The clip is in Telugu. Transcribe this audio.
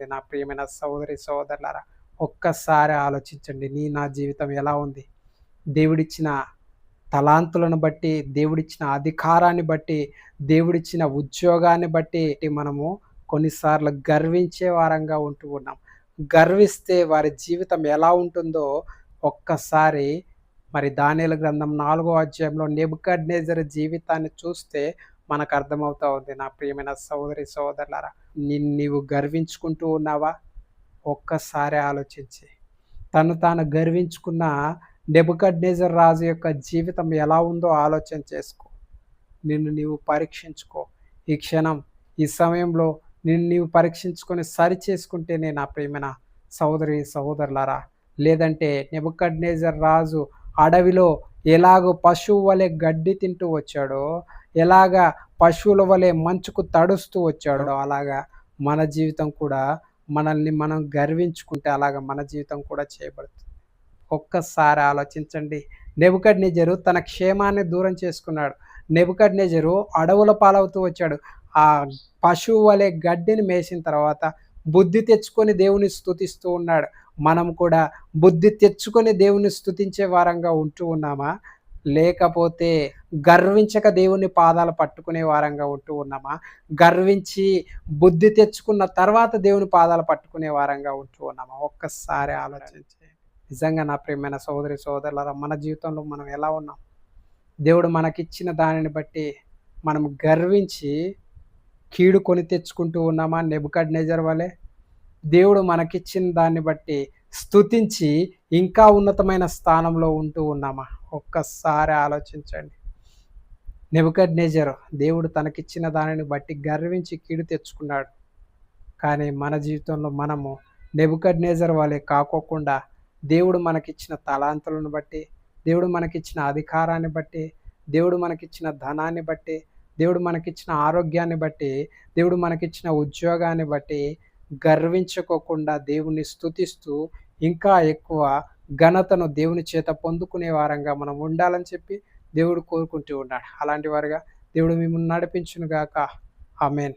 నా ప్రియమైన సోదరి సోదరులారా ఒక్కసారి ఆలోచించండి నీ నా జీవితం ఎలా ఉంది? దేవుడిచ్చిన తలాంతులను బట్టి దేవుడిచ్చిన అధికారాన్ని బట్టి దేవుడిచ్చిన ఉద్యోగాన్ని బట్టి మనము కొన్నిసార్లు గర్వించే వారంగా ఉంటూ ఉన్నాం. గర్విస్తే వారి జీవితం ఎలా ఉంటుందో ఒక్కసారి మరి దానిల గ్రంథం నాలుగో అధ్యాయంలో నెబుకడ్నేజర్ జీవితాన్ని చూస్తే మనకు అర్థమవుతా ఉంది. నా ప్రియమైన సోదరి సోదరులారా నిన్ను నీవు గర్వించుకుంటూ ఉన్నావా? ఒక్కసారి ఆలోచించి. తను తాను గర్వించుకున్న నెబుకడ్నేజర్ రాజు యొక్క జీవితం ఎలా ఉందో ఆలోచన చేసుకో. నిన్ను నీవు పరీక్షించుకో. ఈ క్షణం ఈ సమయంలో నిన్ను నీవు పరీక్షించుకొని సరి చేసుకుంటేనే నా ప్రియమైన సోదరి సహోదరులరా లేదంటే నెబుకడ్నేజర్ రాజు అడవిలో ఎలాగో పశువు వలె గడ్డి తింటూ వచ్చాడో ఎలాగా పశువుల వలె మంచుకు తడుస్తూ వచ్చాడో అలాగా మన జీవితం కూడా మనల్ని మనం గర్వించుకుంటే అలాగా మన జీవితం కూడా చేయబడుతుంది ఒక్కసారి ఆలోచించండి. నెబుకడ్ నిజరు తన క్షేమాన్ని దూరం చేసుకున్నాడు. నెబుకడ్ నిజరు అడవుల పాలవుతూ వచ్చాడు. ఆ పశువు వలె గడ్డిని మేసిన తర్వాత బుద్ధి తెచ్చుకొని దేవుని స్థుతిస్తూ ఉన్నాడు. మనం కూడా బుద్ధి తెచ్చుకొని దేవుని స్థుతించే వారంగా ఉంటూ ఉన్నామా? లేకపోతే గర్వించక దేవుని పాదాలు పట్టుకునే వారంగా ఉంటూ ఉన్నామా? గర్వించి బుద్ధి తెచ్చుకున్న తర్వాత దేవుని పాదాలు పట్టుకునే వారంగా ఉంటూ ఉన్నామా? ఒక్కసారి ఆలోచించి నిజంగా నా ప్రియమైన సోదరి సోదరుల మన జీవితంలో మనం ఎలా ఉన్నాం? దేవుడు మనకిచ్చిన దానిని బట్టి మనం గర్వించి కీడు కొని తెచ్చుకుంటూ ఉన్నామా? నెబుకడ్ నెజర్ వలె? దేవుడు మనకిచ్చిన దాన్ని బట్టి స్థుతించి ఇంకా ఉన్నతమైన స్థానంలో ఉంటూ ఉన్నామా? ఒక్కసారి ఆలోచించండి. నెబుకడ్ నేజర్ దేవుడు తనకిచ్చిన దానిని బట్టి గర్వించి కీడు తెచ్చుకున్నాడు. కానీ మన జీవితంలో మనము నెబుకడ్ నేజర్ వాళ్ళే కాకోకుండా దేవుడు మనకిచ్చిన తలాంతులను బట్టి దేవుడు మనకిచ్చిన అధికారాన్ని బట్టి దేవుడు మనకిచ్చిన ధనాన్ని బట్టి దేవుడు మనకిచ్చిన ఆరోగ్యాన్ని బట్టి దేవుడు మనకిచ్చిన ఉద్యోగాన్ని బట్టి గర్వించుకోకుండా దేవుణ్ణి స్థుతిస్తూ ఇంకా ఎక్కువ ఘనతను దేవుని చేత పొందుకునే వారంగా మనం ఉండాలని చెప్పి దేవుడు కోరుకుంటూ ఉన్నాడు. అలాంటి వారుగా దేవుడు మిమ్మల్ని నడిపించునుగాక. ఆమెన్.